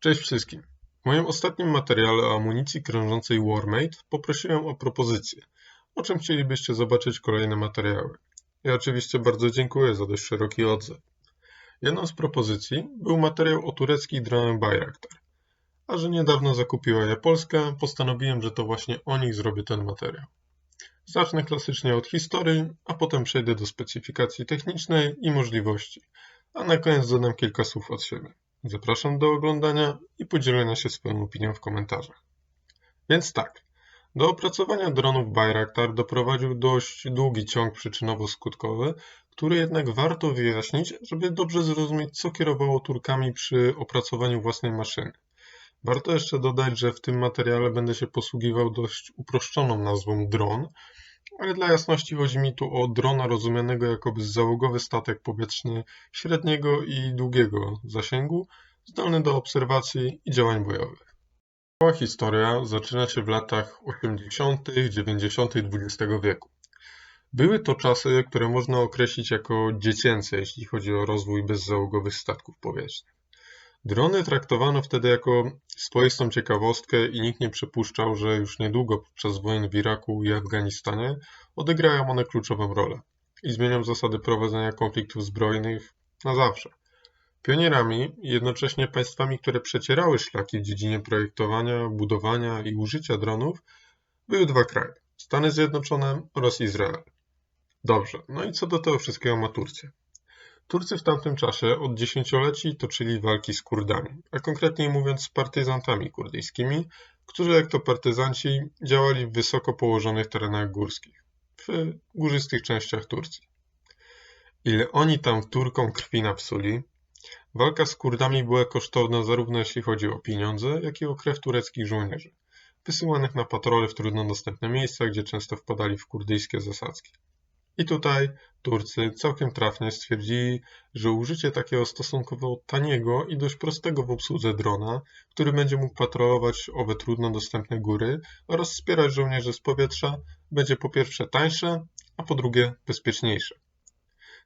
Cześć wszystkim. W moim ostatnim materiale o amunicji krążącej Warmate poprosiłem o propozycję, o czym chcielibyście zobaczyć kolejne materiały. I oczywiście bardzo dziękuję za dość szeroki odzew. Jedną z propozycji był materiał o tureckich dronach Bayraktar. A że niedawno zakupiła je Polska, postanowiłem, że to właśnie o nich zrobię ten materiał. Zacznę klasycznie od historii, a potem przejdę do specyfikacji technicznej i możliwości, a na koniec dodam kilka słów od siebie. Zapraszam do oglądania i podzielenia się swoją opinią w komentarzach. Więc tak, do opracowania dronów Bayraktar doprowadził dość długi ciąg przyczynowo-skutkowy, który jednak warto wyjaśnić, żeby dobrze zrozumieć, co kierowało Turkami przy opracowaniu własnej maszyny. Warto jeszcze dodać, że w tym materiale będę się posługiwał dość uproszczoną nazwą dron, ale dla jasności chodzi mi tu o drona rozumianego jako załogowy statek powietrzny średniego i długiego zasięgu, zdolny do obserwacji i działań bojowych. Cała historia zaczyna się w latach 80., 90. XX wieku. Były to czasy, które można określić jako dziecięce, jeśli chodzi o rozwój bezzałogowych statków powietrznych. Drony traktowano wtedy jako swoistą ciekawostkę i nikt nie przypuszczał, że już niedługo podczas wojen w Iraku i Afganistanie odegrają one kluczową rolę i zmienią zasady prowadzenia konfliktów zbrojnych na zawsze. Pionierami i jednocześnie państwami, które przecierały szlaki w dziedzinie projektowania, budowania i użycia dronów były dwa kraje: Stany Zjednoczone oraz Izrael. Dobrze, no i co do tego wszystkiego ma Turcja? Turcy w tamtym czasie od dziesięcioleci toczyli walki z Kurdami, a konkretniej mówiąc z partyzantami kurdyjskimi, którzy jak to partyzanci działali w wysoko położonych terenach górskich, w górzystych częściach Turcji. Ile oni tam Turkom krwi napsuli, walka z Kurdami była kosztowna zarówno jeśli chodzi o pieniądze, jak i o krew tureckich żołnierzy, wysyłanych na patrole w trudno dostępne miejsca, gdzie często wpadali w kurdyjskie zasadzki. I tutaj Turcy całkiem trafnie stwierdzili, że użycie takiego stosunkowo taniego i dość prostego w obsłudze drona, który będzie mógł patrolować owe trudno dostępne góry oraz wspierać żołnierzy z powietrza, będzie po pierwsze tańsze, a po drugie bezpieczniejsze.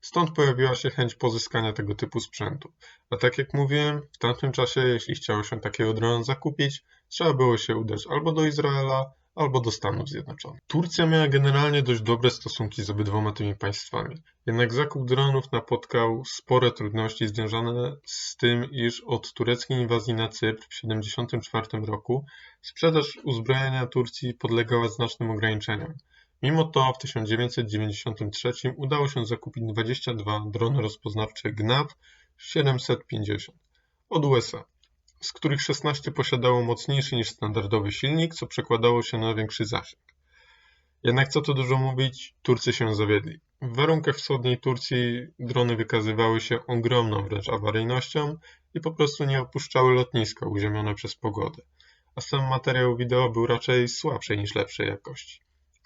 Stąd pojawiła się chęć pozyskania tego typu sprzętu. A tak jak mówiłem, w tamtym czasie, jeśli chciało się takiego drona zakupić, trzeba było się udać albo do Izraela, albo do Stanów Zjednoczonych. Turcja miała generalnie dość dobre stosunki z obydwoma tymi państwami, jednak zakup dronów napotkał spore trudności związane z tym, iż od tureckiej inwazji na Cypr w 1974 roku sprzedaż uzbrojenia Turcji podlegała znacznym ograniczeniom. Mimo to w 1993 udało się zakupić 22 drony rozpoznawcze GNAV 750 od USA z których 16 posiadało mocniejszy niż standardowy silnik, co przekładało się na większy zasięg. Jednak co tu dużo mówić, Turcy się zawiedli. W warunkach wschodniej Turcji drony wykazywały się ogromną wręcz awaryjnością i po prostu nie opuszczały lotniska uziemione przez pogodę, a sam materiał wideo był raczej słabszej niż lepszej jakości.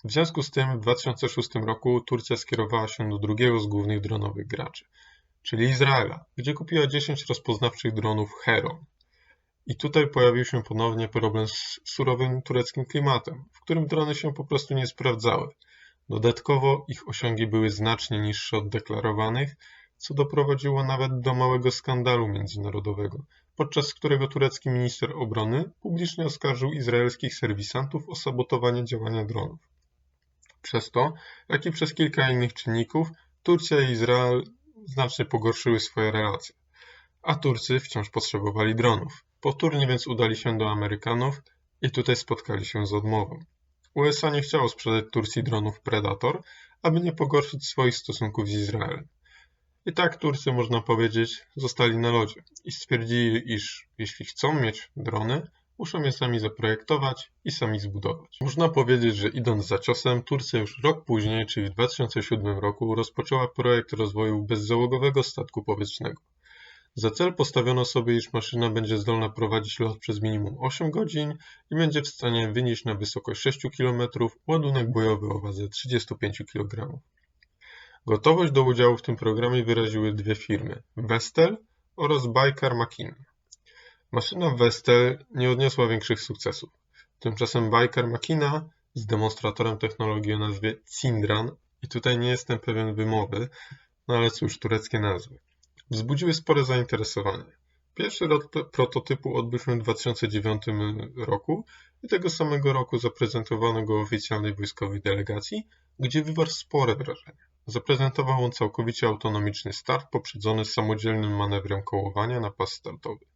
W związku z tym w 2006 roku Turcja skierowała się do drugiego z głównych dronowych graczy, czyli Izraela, gdzie kupiła 10 rozpoznawczych dronów Heron. I tutaj pojawił się ponownie problem z surowym tureckim klimatem, w którym drony się po prostu nie sprawdzały. Dodatkowo ich osiągi były znacznie niższe od deklarowanych, co doprowadziło nawet do małego skandalu międzynarodowego, podczas którego turecki minister obrony publicznie oskarżył izraelskich serwisantów o sabotowanie działania dronów. Przez to, jak i przez kilka innych czynników, Turcja i Izrael znacznie pogorszyły swoje relacje, a Turcy wciąż potrzebowali dronów. Powtórnie więc udali się do Amerykanów i tutaj spotkali się z odmową. USA nie chciało sprzedać Turcji dronów Predator, aby nie pogorszyć swoich stosunków z Izraelem. I tak Turcy, można powiedzieć, zostali na lodzie i stwierdzili, iż jeśli chcą mieć drony, muszą je sami zaprojektować i sami zbudować. Można powiedzieć, że idąc za ciosem, Turcja już rok później, czyli w 2007 roku, rozpoczęła projekt rozwoju bezzałogowego statku powietrznego. Za cel postawiono sobie, iż maszyna będzie zdolna prowadzić lot przez minimum 8 godzin i będzie w stanie wynieść na wysokość 6 km ładunek bojowy o wadze 35 kg. Gotowość do udziału w tym programie wyraziły dwie firmy Vestel oraz Baykar Machine. Maszyna Vestel nie odniosła większych sukcesów. Tymczasem Baykar Machina z demonstratorem technologii o nazwie Cindran i tutaj nie jestem pewien wymowy, no ale cóż, tureckie nazwy wzbudziły spore zainteresowanie. Pierwszy lot prototypu odbył się w 2009 roku i tego samego roku zaprezentowano go oficjalnej wojskowej delegacji, gdzie wywarł spore wrażenie. Zaprezentował on całkowicie autonomiczny start poprzedzony samodzielnym manewrem kołowania na pas startowy.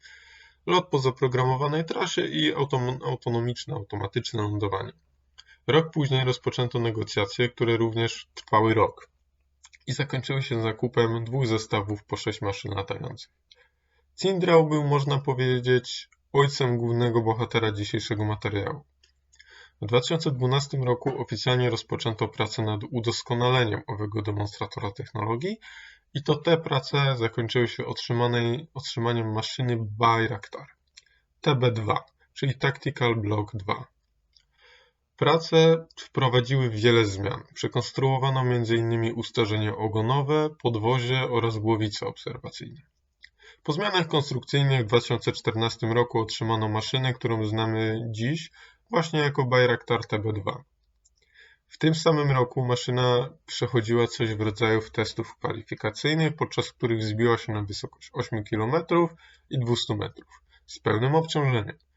Lot po zaprogramowanej trasie i autonomiczne, automatyczne lądowanie. Rok później rozpoczęto negocjacje, które również trwały rok i zakończyły się zakupem dwóch zestawów po sześć maszyn latających. Cindrał był, można powiedzieć, ojcem głównego bohatera dzisiejszego materiału. W 2012 roku oficjalnie rozpoczęto pracę nad udoskonaleniem owego demonstratora technologii i to te prace zakończyły się otrzymaniem maszyny Bayraktar TB2, czyli Tactical Block 2. Prace wprowadziły wiele zmian. Przekonstruowano m.in. ustarzenie ogonowe, podwozie oraz głowice obserwacyjne. Po zmianach konstrukcyjnych w 2014 roku otrzymano maszynę, którą znamy dziś właśnie jako Bayraktar TB2. W tym samym roku maszyna przechodziła coś w rodzaju testów kwalifikacyjnych, podczas których wzbiła się na wysokość 8 km i 200 metrów z pełnym obciążeniem.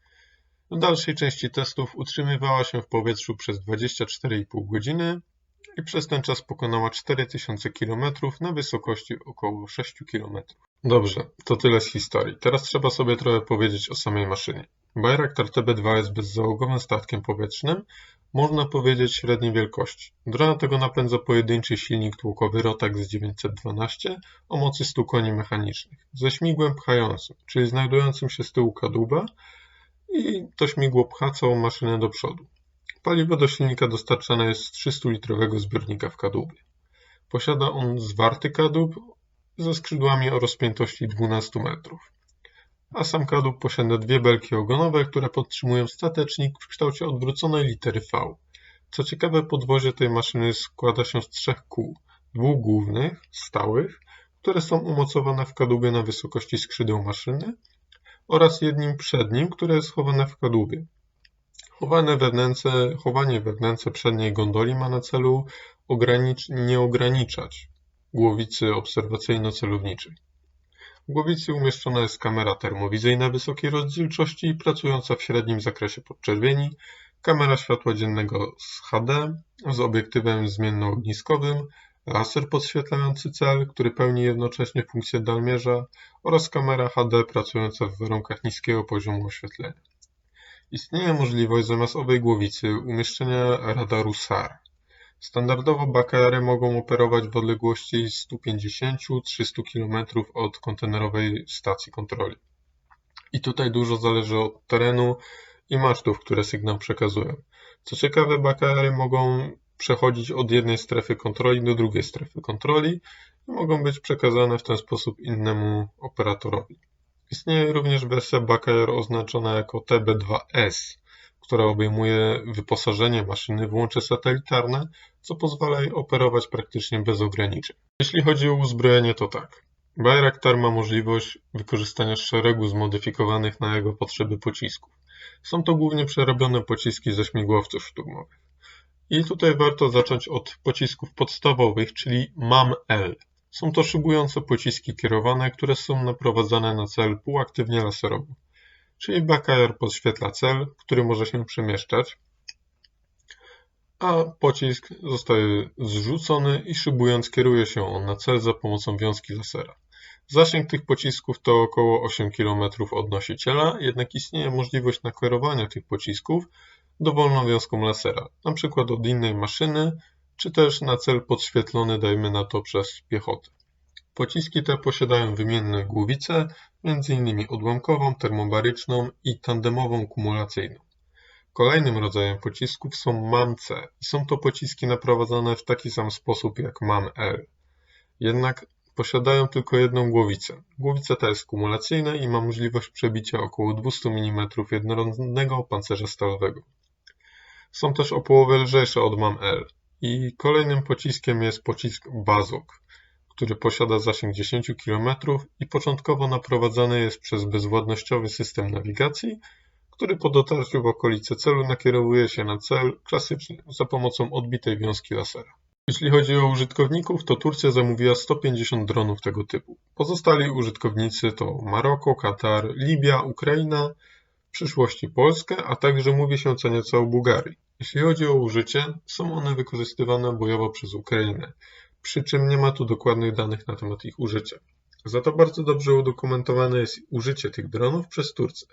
W dalszej części testów utrzymywała się w powietrzu przez 24,5 godziny i przez ten czas pokonała 4000 km na wysokości około 6 km. Dobrze, to tyle z historii. Teraz trzeba sobie trochę powiedzieć o samej maszynie. Bayraktar TB2 jest bezzałogowym statkiem powietrznym, można powiedzieć średniej wielkości. Drona tego napędza pojedynczy silnik tłokowy Rotax 912 o mocy 100 koni mechanicznych, ze śmigłem pchającym, czyli znajdującym się z tyłu kadłuba i to śmigło pcha całą maszynę do przodu. Paliwo do silnika dostarczane jest z 300-litrowego zbiornika w kadłubie. Posiada on zwarty kadłub ze skrzydłami o rozpiętości 12 metrów. A sam kadłub posiada dwie belki ogonowe, które podtrzymują statecznik w kształcie odwróconej litery V. Co ciekawe, podwozie tej maszyny składa się z trzech kół. Dwóch głównych, stałych, które są umocowane w kadłubie na wysokości skrzydeł maszyny oraz jednym przednim, które jest chowane w kadłubie. Chowane chowanie wewnętrze przedniej gondoli ma na celu ogranicz, nie ograniczać głowicy obserwacyjno-celowniczej. W głowicy umieszczona jest kamera termowizyjna wysokiej rozdzielczości pracująca w średnim zakresie podczerwieni, kamera światła dziennego z HD z obiektywem zmiennoogniskowym, laser podświetlający cel, który pełni jednocześnie funkcję dalmierza oraz kamera HD pracująca w warunkach niskiego poziomu oświetlenia. Istnieje możliwość zamiast owej głowicy umieszczenia radaru SAR. Standardowo BKR-y mogą operować w odległości 150-300 km od kontenerowej stacji kontroli. I tutaj dużo zależy od terenu i masztów, które sygnał przekazują. Co ciekawe, BKR-y mogą przechodzić od jednej strefy kontroli do drugiej strefy kontroli i mogą być przekazane w ten sposób innemu operatorowi. Istnieje również wersja BKR oznaczona jako TB2S, która obejmuje wyposażenie maszyny w łącze satelitarne, co pozwala jej operować praktycznie bez ograniczeń. Jeśli chodzi o uzbrojenie, to tak. Bayraktar ma możliwość wykorzystania szeregu zmodyfikowanych na jego potrzeby pocisków. Są to głównie przerobione pociski ze śmigłowców szturmowych. I tutaj warto zacząć od pocisków podstawowych, czyli MAM-L. Są to szybujące pociski kierowane, które są naprowadzane na cel półaktywnie laserowo. Czyli BKR podświetla cel, który może się przemieszczać, a pocisk zostaje zrzucony i szybując kieruje się on na cel za pomocą wiązki lasera. Zasięg tych pocisków to około 8 km od nosiciela, jednak istnieje możliwość nakierowania tych pocisków dowolną wiązką lasera, np. od innej maszyny, czy też na cel podświetlony, dajmy na to przez piechotę. Pociski te posiadają wymienne głowice, m.in. odłamkową, termobaryczną i tandemową kumulacyjną. Kolejnym rodzajem pocisków są MAM-C i są to pociski naprowadzane w taki sam sposób jak MAM-L. Jednak posiadają tylko jedną głowicę. Głowica ta jest kumulacyjna i ma możliwość przebicia około 200 mm jednorodnego pancerza stalowego. Są też o połowę lżejsze od MAM-L i kolejnym pociskiem jest pocisk Bazok, który posiada zasięg 10 km i początkowo naprowadzany jest przez bezwładnościowy system nawigacji, który po dotarciu w okolice celu nakierowuje się na cel klasycznie za pomocą odbitej wiązki lasera. Jeśli chodzi o użytkowników, to Turcja zamówiła 150 dronów tego typu. Pozostali użytkownicy to Maroko, Katar, Libia, Ukraina, w przyszłości Polskę, a także mówi się co nieco o Bułgarii. Jeśli chodzi o użycie, są one wykorzystywane bojowo przez Ukrainę, przy czym nie ma tu dokładnych danych na temat ich użycia. Za to bardzo dobrze udokumentowane jest użycie tych dronów przez Turcję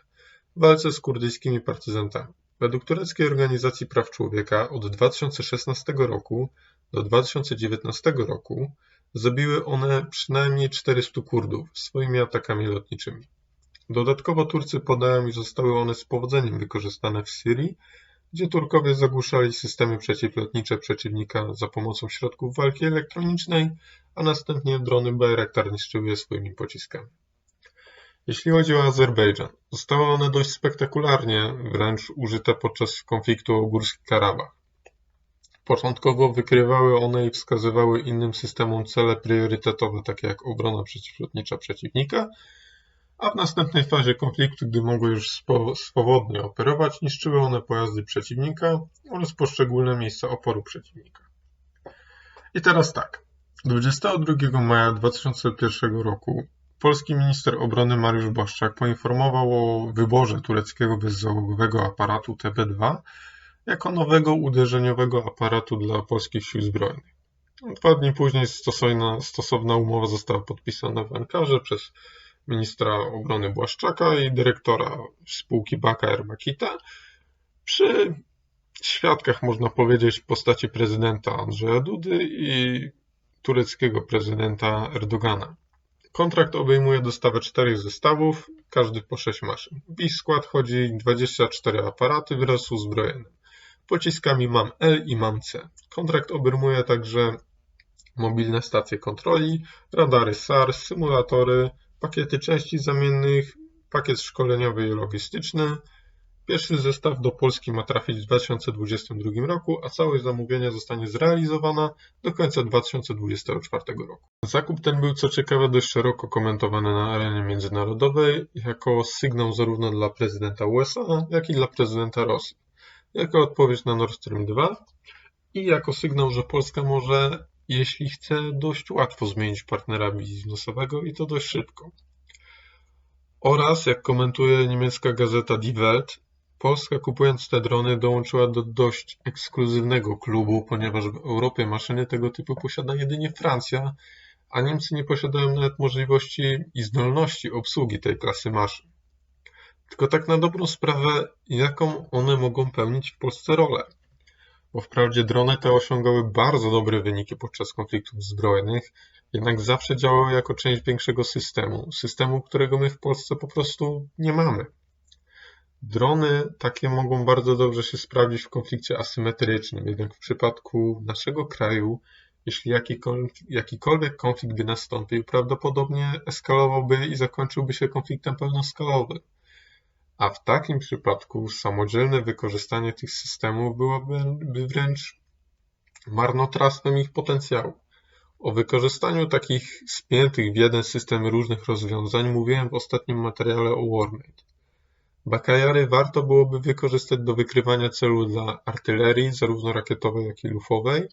w walce z kurdyjskimi partyzantami. Według tureckiej organizacji praw człowieka od 2016 roku do 2019 roku zabiły one przynajmniej 400 Kurdów swoimi atakami lotniczymi. Dodatkowo Turcy podają, iż zostały one z powodzeniem wykorzystane w Syrii, gdzie Turkowie zagłuszali systemy przeciwlotnicze przeciwnika za pomocą środków walki elektronicznej, a następnie drony Bayraktar niszczyły je swoimi pociskami. Jeśli chodzi o Azerbejdżan, zostały one dość spektakularnie wręcz użyte podczas konfliktu o Górski Karabach. Początkowo wykrywały one i wskazywały innym systemom cele priorytetowe, takie jak obrona przeciwlotnicza przeciwnika, a w następnej fazie konfliktu, gdy mogły już swobodnie operować, niszczyły one pojazdy przeciwnika oraz poszczególne miejsca oporu przeciwnika. I teraz tak. 22 maja 2001 roku polski minister obrony Mariusz Błaszczak poinformował o wyborze tureckiego bezzałogowego aparatu TB2 jako nowego uderzeniowego aparatu dla polskich sił zbrojnych. Dwa dni później stosowna, stosowna umowa została podpisana w Ankarze przez ministra obrony Błaszczaka i dyrektora spółki Baka Erbakita przy świadkach, można powiedzieć, w postaci prezydenta Andrzeja Dudy i tureckiego prezydenta Erdogana. Kontrakt obejmuje dostawę czterech zestawów, każdy po sześć maszyn. W ich skład chodzi 24 aparaty wraz z uzbrojeniem. Pociskami MAM L i MAM C. Kontrakt obejmuje także mobilne stacje kontroli, radary SAR, symulatory, pakiety części zamiennych, pakiet szkoleniowy i logistyczny. Pierwszy zestaw do Polski ma trafić w 2022 roku, a całość zamówienia zostanie zrealizowana do końca 2024 roku. Zakup ten był co ciekawe dość szeroko komentowany na arenie międzynarodowej jako sygnał zarówno dla prezydenta USA, jak i dla prezydenta Rosji. Jako odpowiedź na Nord Stream 2 i jako sygnał, że Polska może jeśli chce dość łatwo zmienić partnera biznesowego i to dość szybko. Oraz, jak komentuje niemiecka gazeta Die Welt, Polska kupując te drony dołączyła do dość ekskluzywnego klubu, ponieważ w Europie maszyny tego typu posiada jedynie Francja, a Niemcy nie posiadają nawet możliwości i zdolności obsługi tej klasy maszyn. Tylko tak na dobrą sprawę, jaką one mogą pełnić w Polsce rolę? Bo wprawdzie drony te osiągały bardzo dobre wyniki podczas konfliktów zbrojnych, jednak zawsze działały jako część większego systemu, systemu, którego my w Polsce po prostu nie mamy. Drony takie mogą bardzo dobrze się sprawdzić w konflikcie asymetrycznym, jednak w przypadku naszego kraju, jeśli jakikolwiek, konflikt by nastąpił, prawdopodobnie eskalowałby i zakończyłby się konfliktem pełnoskalowym a w takim przypadku samodzielne wykorzystanie tych systemów byłoby wręcz marnotrawstwem ich potencjału. O wykorzystaniu takich spiętych w jeden system różnych rozwiązań mówiłem w ostatnim materiale o Warmate. Bakajary warto byłoby wykorzystać do wykrywania celu dla artylerii, zarówno rakietowej, jak i lufowej,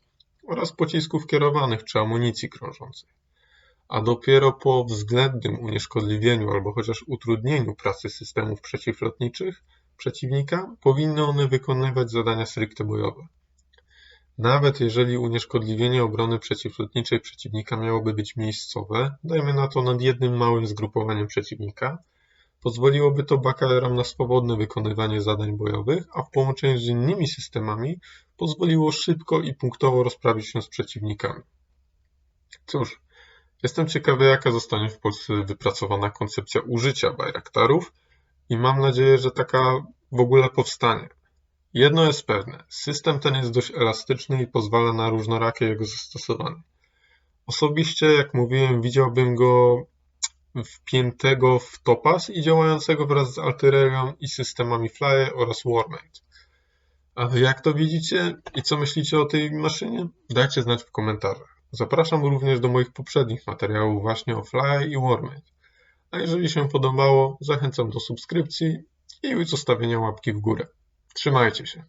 oraz pocisków kierowanych czy amunicji krążącej a dopiero po względnym unieszkodliwieniu albo chociaż utrudnieniu pracy systemów przeciwlotniczych przeciwnika powinny one wykonywać zadania stricte bojowe. Nawet jeżeli unieszkodliwienie obrony przeciwlotniczej przeciwnika miałoby być miejscowe, dajmy na to nad jednym małym zgrupowaniem przeciwnika, pozwoliłoby to bakalerom na swobodne wykonywanie zadań bojowych, a w połączeniu z innymi systemami pozwoliło szybko i punktowo rozprawić się z przeciwnikami. Cóż, Jestem ciekawy, jaka zostanie w Polsce wypracowana koncepcja użycia Bayraktarów i mam nadzieję, że taka w ogóle powstanie. Jedno jest pewne, system ten jest dość elastyczny i pozwala na różnorakie jego zastosowanie. Osobiście, jak mówiłem, widziałbym go wpiętego w topas i działającego wraz z artylerią i systemami Flyer oraz Warmate. A jak to widzicie i co myślicie o tej maszynie? Dajcie znać w komentarzach. Zapraszam również do moich poprzednich materiałów właśnie o Fly i Warmate. A jeżeli się podobało, zachęcam do subskrypcji i zostawienia łapki w górę. Trzymajcie się.